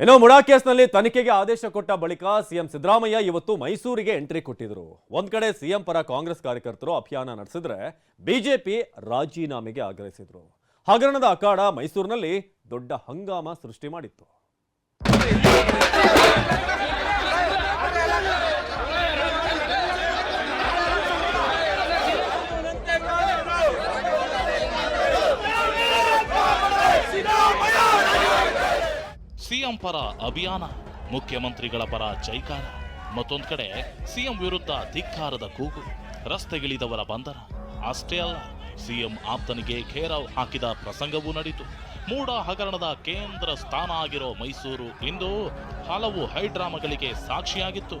ಇನ್ನು ಮುಡಾ ಕೇಸ್ನಲ್ಲಿ ತನಿಖೆಗೆ ಆದೇಶ ಕೊಟ್ಟ ಬಳಿಕ ಸಿಎಂ ಸಿದ್ದರಾಮಯ್ಯ ಇವತ್ತು ಮೈಸೂರಿಗೆ ಎಂಟ್ರಿ ಕೊಟ್ಟಿದ್ರು. ಒಂದ್ ಕಡೆ ಸಿಎಂ ಪರ ಕಾಂಗ್ರೆಸ್ ಕಾರ್ಯಕರ್ತರು ಅಭಿಯಾನ ನಡೆಸಿದ್ರೆ ಬಿಜೆಪಿ ರಾಜೀನಾಮೆಗೆ ಆಗ್ರಹಿಸಿದ್ರು. ಹಗರಣದ ಅಖಾಡ ಮೈಸೂರಿನಲ್ಲಿ ದೊಡ್ಡ ಹಂಗಾಮ ಸೃಷ್ಟಿ ಮಾಡಿತ್ತು. ಸಿಎಂ ಪರ ಅಭಿಯಾನ ಮುಖ್ಯಮಂತ್ರಿಗಳ ಪರ ಜೈಕಾರ ಮತ್ತೊಂದು ಕಡೆ ಸಿಎಂ ವಿರುದ್ಧ ಧಿಕ್ಕಾರದ ಕೂಗು ರಸ್ತೆಗಿಳಿದವರ ಬಂಧನ ಅಷ್ಟೇ ಅಲ್ಲ ಸಿಎಂ ಆಪ್ತನಿಗೆ ಖೇರಾವ್ ಹಾಕಿದ ಪ್ರಸಂಗವೂ ನಡೆಯಿತು ಮೂಡ ಹಗರಣದ ಕೇಂದ್ರ ಸ್ಥಾನ ಆಗಿರೋ ಮೈಸೂರು ಇಂದು ಹಲವು ಹೈಡ್ರಾಮಾಗಳಿಗೆ ಸಾಕ್ಷಿಯಾಗಿತ್ತು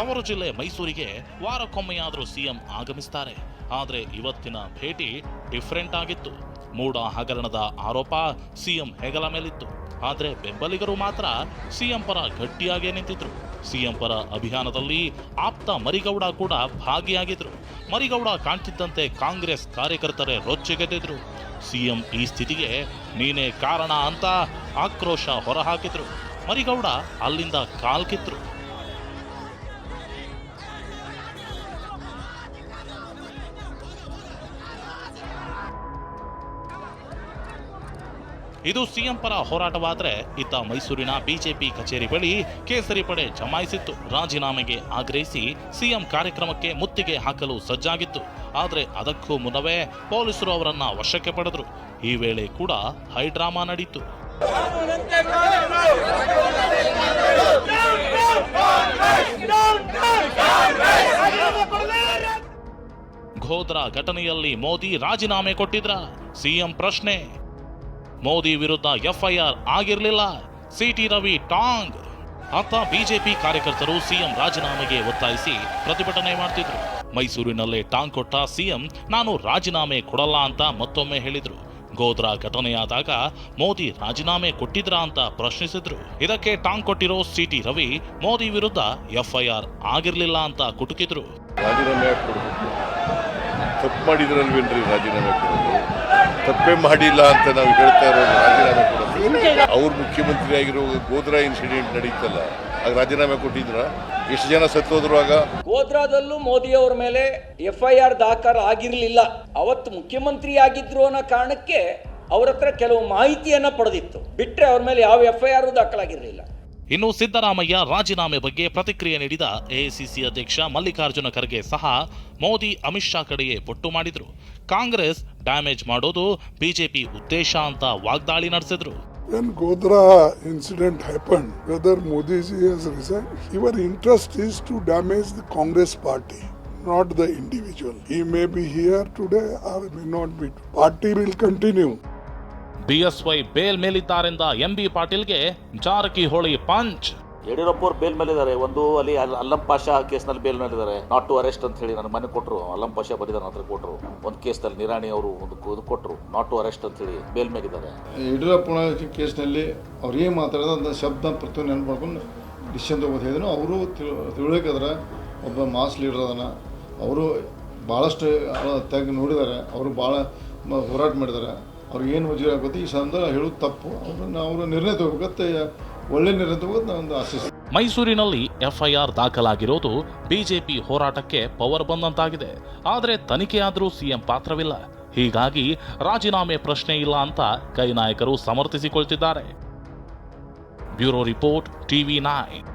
ಅವರು ಜಿಲ್ಲೆ ಮೈಸೂರಿಗೆ ವಾರಕ್ಕೊಮ್ಮೆಯಾದರೂ ಸಿಎಂ ಆಗಮಿಸ್ತಾರೆ ಆದ್ರೆ ಇವತ್ತಿನ ಭೇಟಿ ಡಿಫ್ರೆಂಟ್ ಆಗಿತ್ತು. ಮೂಡ ಹಗರಣದ ಆರೋಪ ಸಿಎಂ ಹೆಗಲ ಮೇಲಿತ್ತು. ಆದರೆ ಬೆಂಬಲಿಗರು ಮಾತ್ರ ಸಿಎಂ ಪರ ಗಟ್ಟಿಯಾಗೇ ನಿಂತಿದ್ರು. ಸಿಎಂ ಪರ ಅಭಿಯಾನದಲ್ಲಿ ಆಪ್ತ ಮರಿಗೌಡ ಕೂಡ ಭಾಗಿಯಾಗಿದ್ರು. ಮರಿಗೌಡ ಕಾಣ್ತಿದ್ದಂತೆ ಕಾಂಗ್ರೆಸ್ ಕಾರ್ಯಕರ್ತರೇ ರೊಚ್ಚಿಗೆದ್ದಿದ್ರು. ಸಿಎಂ ಈ ಸ್ಥಿತಿಗೆ ನೀನೇ ಕಾರಣ ಅಂತ ಆಕ್ರೋಶ ಹೊರಹಾಕಿದ್ರು. ಮರಿಗೌಡ ಅಲ್ಲಿಂದ ಕಾಲ್ಕಿದ್ರು. ಇದು ಸಿಎಂ ಪರ ಹೋರಾಟವಾದರೆ ಇತ್ತ ಮೈಸೂರಿನ ಬಿಜೆಪಿ ಕಚೇರಿ ಬಳಿ ಕೇಸರಿ ಪಡೆ ಜಮಾಯಿಸಿತ್ತು. ರಾಜೀನಾಮೆಗೆ ಆಗ್ರಹಿಸಿ ಸಿಎಂ ಕಾರ್ಯಕ್ರಮಕ್ಕೆ ಮುತ್ತಿಗೆ ಹಾಕಲು ಸಜ್ಜಾಗಿತ್ತು. ಆದರೆ ಅದಕ್ಕೂ ಮುನ್ನವೇ ಪೊಲೀಸರು ಅವರನ್ನ ವಶಕ್ಕೆ ಪಡೆದರು. ಈ ವೇಳೆ ಕೂಡ ಹೈಡ್ರಾಮಾ ನಡೆಯಿತು ಘೋದ್ರಾ ಘಟನೆಯಲ್ಲಿ ಮೋದಿ ರಾಜೀನಾಮೆ ಕೊಟ್ಟಿದ್ರ? ಸಿಎಂ ಪ್ರಶ್ನೆ. ಮೋದಿ ವಿರುದ್ಧ ಎಫ್ಐಆರ್ ಆಗಿರಲಿಲ್ಲ. ಸಿಟಿ ರವಿ ಟಾಂಗ್. ಅತ್ತ ಬಿಜೆಪಿ ಕಾರ್ಯಕರ್ತರು ಸಿಎಂ ರಾಜೀನಾಮೆಗೆ ಒತ್ತಾಯಿಸಿ ಪ್ರತಿಭಟನೆ ಮಾಡ್ತಿದ್ರು. ಮೈಸೂರಿನಲ್ಲೇ ಟಾಂಗ್ ಕೊಟ್ಟ ಸಿಎಂ, ನಾನು ರಾಜೀನಾಮೆ ಕೊಡಲ್ಲ ಅಂತ ಮತ್ತೊಮ್ಮೆ ಹೇಳಿದ್ರು. ಗೋದ್ರಾ ಘಟನೆಯಾದಾಗ ಮೋದಿ ರಾಜೀನಾಮೆ ಕೊಟ್ಟಿದ್ರಾ ಅಂತ ಪ್ರಶ್ನಿಸಿದ್ರು. ಇದಕ್ಕೆ ಟಾಂಗ್ ಕೊಟ್ಟಿರೋ ಸಿಟಿ ರವಿ, ಮೋದಿ ವಿರುದ್ಧ ಎಫ್ಐಆರ್ ಆಗಿರಲಿಲ್ಲ ಅಂತ ಕುಟುಕಿದ್ರು. ರಾಜೀನಾಮೆ ರಾಜೀನಾಮೆ ತಪ್ಪೇ ಮಾಡಿಲ್ಲ ಅಂತ ನಾವು ಹೇಳ್ತಾ ಇರೋದು ರಾಜೀನಾಮೆ ಕೊಡೋದು ಅವ್ರು ಮುಖ್ಯಮಂತ್ರಿ ಆಗಿರೋ ಗೋದ್ರಾ ಇನ್ಸಿಡೆಂಟ್ ನಡೀತಲ್ಲ, ಆಗ ರಾಜೀನಾಮೆ ಕೊಟ್ಟಿದ್ರ? ಎಷ್ಟು ಜನ ಸತ್ತೋದ್ರು ಆಗ? ಗೋಧ್ರಾದಲ್ಲೂ ಮೋದಿ ಅವರ ಮೇಲೆ ಎಫ್ ಐ ಆರ್ ದಾಖಲ ಆಗಿರಲಿಲ್ಲ. ಅವತ್ತು ಮುಖ್ಯಮಂತ್ರಿ ಆಗಿದ್ರು ಅನ್ನೋ ಕಾರಣಕ್ಕೆ ಅವ್ರ ಹತ್ರ ಕೆಲವು ಮಾಹಿತಿಯನ್ನ ಪಡೆದಿತ್ತು. ಬಿಟ್ರೆ ಅವ್ರ ಮೇಲೆ ಯಾವ ಎಫ್ ಐ ಆರ್ ದಾಖಲಾಗಿರಲಿಲ್ಲ. ಇನ್ನು ಸಿದ್ದರಾಮಯ್ಯ ರಾಜೀನಾಮೆ ಬಗ್ಗೆ ಪ್ರತಿಕ್ರಿಯೆ ನೀಡಿದ ಎಐಸಿಸಿ ಅಧ್ಯಕ್ಷ ಮಲ್ಲಿಕಾರ್ಜುನ ಖರ್ಗೆ ಸಹ ಮೋದಿ ಅಮಿತ್ ಶಾ ಕಡೆಯೇ ಬೊಟ್ಟು ಮಾಡಿದ್ರು ಕಾಂಗ್ರೆಸ್ ಡ್ಯಾಮೇಜ್ ಮಾಡೋದು ಬಿಜೆಪಿ ಉದ್ದೇಶ ಅಂತ ವಾಗ್ದಾಳಿ ನಡೆಸಿದ್ರು When Godra incident happened, whether Modi ji has resigned, your interest is to damage the Congress party, not the individual. He may be here today or may not be. Party will continue. BSY bail ಮೇಲಿದ್ದಾರೆಂದ MB ಪಾಟೀಲ್ಗೆ Jarkiholi punch. Yediyurappa ಅವ್ರು bail ಮೇಲಿದ್ದಾರೆ. ಒಂದು ಅಲ್ಲಿ ಅಲ್- ಅಲ್ಲಂ ಪಾಷಾ ಕೇಸ್ನಲ್ಲಿ bail ಮೇಲಿದ್ದಾರೆ. Not to arrest ಅಂತ ಹೇಳಿ ನನ್ನ ಮನೆ ಕೊಟ್ಟರು ಅಲ್ಲಂ ಪಾಷಾ ಬರಿದಾರೆ ಹತ್ರ ಕೊಟ್ಟರು ಒಂದು ಕೇಸ್ನಲ್ಲಿ ನಿರಾಣಿ ಅವರು ಒಂದು ಇದು ಕೊಟ್ಟರು ನಾಟ್ ಟು ಅರೆಸ್ಟ್ ಅಂತ ಹೇಳಿ ಬೇಲ್ ಮೇಲಿದ್ದಾರೆ. ಯಡಿಯೂರಪ್ಪ ಕೇಸ್ನಲ್ಲಿ ಅವ್ರು ಏನು ಮಾತಾಡೋದು ಅದನ್ನ ಶಬ್ದ ಪ್ರತಿ ನೆನಪು ಮಾಡ್ಕೊಂಡು ಡಿಸಿಷನ್ ತಗೋದು ಹೇಳಿದ್ರು. ಅವರು ತಿಳ್ಬೇಕಾದ್ರ ಒಬ್ಬ ಮಾಸ್ ಲೀಡರ್ ಅದನ್ನ ಅವರು ಭಾಳಷ್ಟು ತೆಗೆ ನೋಡಿದ್ದಾರೆ. ಅವರು ಭಾಳ ಹೋರಾಟ ಮಾಡಿದ್ದಾರೆ. ಅವ್ರಿಗೆ ಏನು ವಜೀರ ಆಗುತ್ತೆ ಈ ಸಂದರ್ಭ ಹೇಳೋದು ತಪ್ಪು. ಅವ್ರನ್ನ ಅವರು ನಿರ್ಣಯ ತಗೋಬೇಕತ್ತೆ ಒಳ್ಳೆ ನಿರ್ಣಯ ತಗೋದು ನಾನು ಆಸಿಸ್ ಮೈಸೂರಿನಲ್ಲಿ ಎಫ್ಐಆರ್ ದಾಖಲಾಗಿರೋದು ಬಿಜೆಪಿ ಹೋರಾಟಕ್ಕೆ ಪವರ್ ಬಂದಂತಾಗಿದೆ. ಆದರೆ ತನಿಖೆಯಾದರೂ ಸಿಎಂ ಪಾತ್ರವಿಲ್ಲ. ಹೀಗಾಗಿ ರಾಜೀನಾಮೆ ಪ್ರಶ್ನೆ ಇಲ್ಲ ಅಂತ ಕೈ ನಾಯಕರು ಸಮರ್ಥಿಸಿಕೊಳ್ತಿದ್ದಾರೆ. Bureau report TV nine.